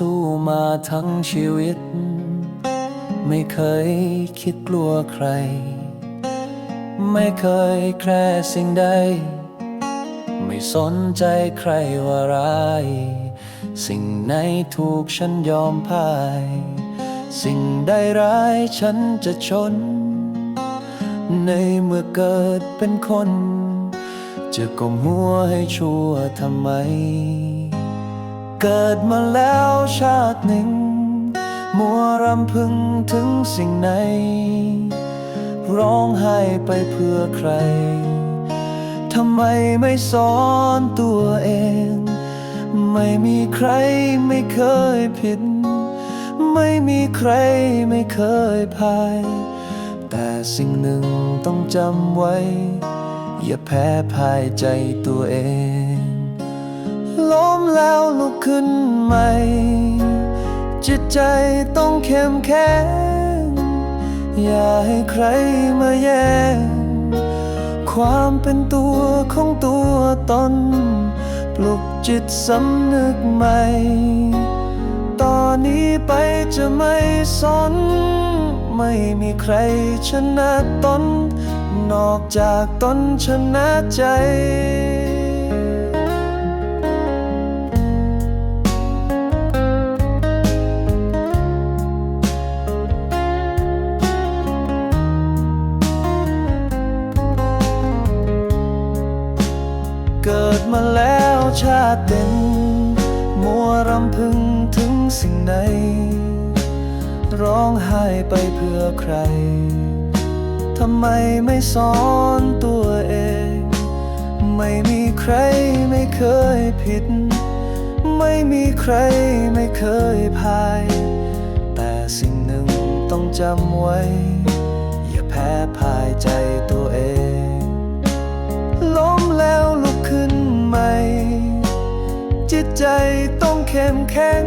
สู้มาทั้งชีวิต ไม่เคยคิดกลัวใคร ไม่เคยแคร์สิ่งใด ไม่สนใจใครว่าร้าย สิ่งไหนถูกฉันยอมพ่าย สิ่งใดร้ายฉันจะชน ในเมื่อเกิดเป็นคน จะก้มหัวให้ชั่วทำไม เกิดมาแล้วชาติหนึ่ง มัวรำพึงถึงสิ่งไหน ร้องไห้ไปเพื่อใคร ทำไมไม่สอนตัวเอง ไม่มีใครไม่เคยผิด ไม่มีใครไม่เคยพาย แต่สิ่งหนึ่งต้องจำไว้ อย่าแพ้พายใจตัวเอง ล้มแล้วลุกขึ้นใหม่ จิตใจต้องเข้มแข็ง อย่าให้ใครมาแย่ง ความเป็นตัวของตัวตน ปลุกจิตสำนึกใหม่ ตอนนี้ไปจะไม่สน ไม่มีใครชนะตน นอกจากตนชนะใจ ชาติเป็นมัวรำพึงถึงสิ่งใดร้องไห้ไปเพื่อใคร ทำไมไม่สอนตัวเอง ไม่มีใครไม่เคยผิด ไม่มีใครไม่เคยพาย แต่สิ่งหนึ่งต้องจำไว้ อย่าแพ้พายใจ ใจต้องเข้มแข็ง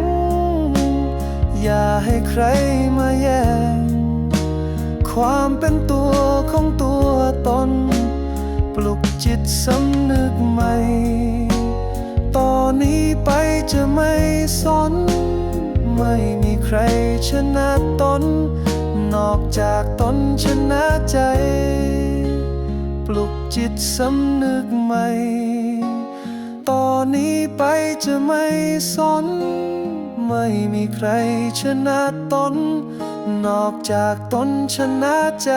อย่าให้ใครมาแย่ง ความเป็นตัวของตัวตน ปลุกจิตสำนึกใหม่ตอนนี้ไปจะไม่สน ไม่มีใครชนะตน นอกจากตนชนะใจ ปลุกจิตสำนึกใหม่ นี้ไปจะไม่สน ไม่มีใครชนะตน นอกจากตนชนะใจ